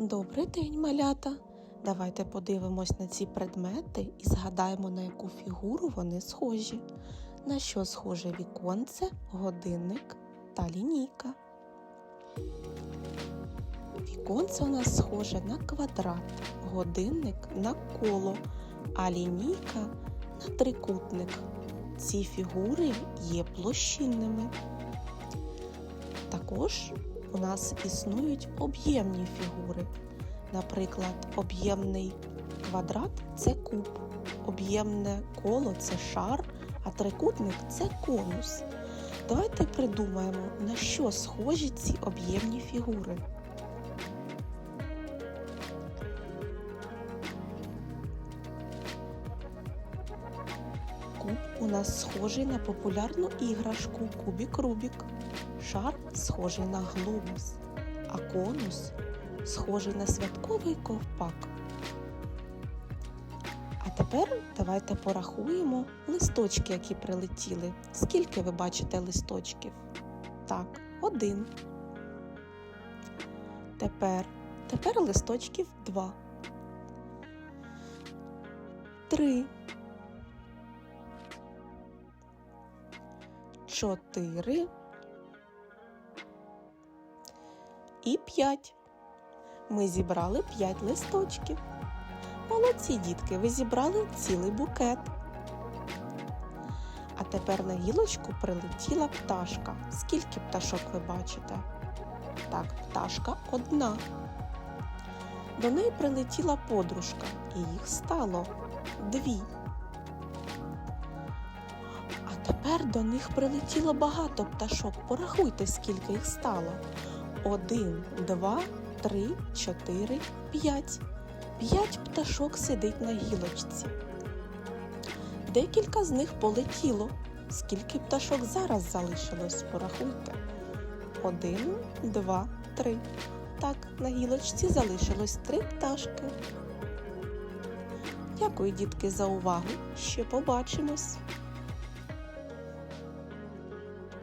Добрий день, малята! Давайте подивимось на ці предмети і згадаємо, на яку фігуру вони схожі. На що схоже віконце, годинник та лінійка. Віконце у нас схоже на квадрат, годинник на коло, а лінійка на трикутник. Ці фігури є площинними. Також у нас існують об'ємні фігури. Наприклад, об'ємний квадрат це куб, об'ємне коло це шар, а трикутник це конус. Давайте придумаємо, на що схожі ці об'ємні фігури. Куб у нас схожий на популярну іграшку Кубік Рубік. Шар схожий на глобус, а конус схожий на святковий ковпак. А тепер давайте порахуємо листочки, які прилетіли. Скільки ви бачите листочків? Так, один. Тепер, тепер листочків два. Три. Чотири. і 5. Ми зібрали 5 листочків. Молодці дітки, ви зібрали цілий букет. А тепер на гілочку прилетіла пташка. Скільки пташок ви бачите? Так, пташка одна. До неї прилетіла подружка, і їх стало дві. Тепер до них прилетіло багато пташок. Порахуйте, скільки їх стало. Один, два, три, чотири, п'ять. П'ять пташок сидить на гілочці. Декілька з них полетіло. Скільки пташок зараз залишилось, порахуйте. Один, два, три. Так, на гілочці залишилось три пташки. Дякую, дітки, за увагу. Ще побачимось!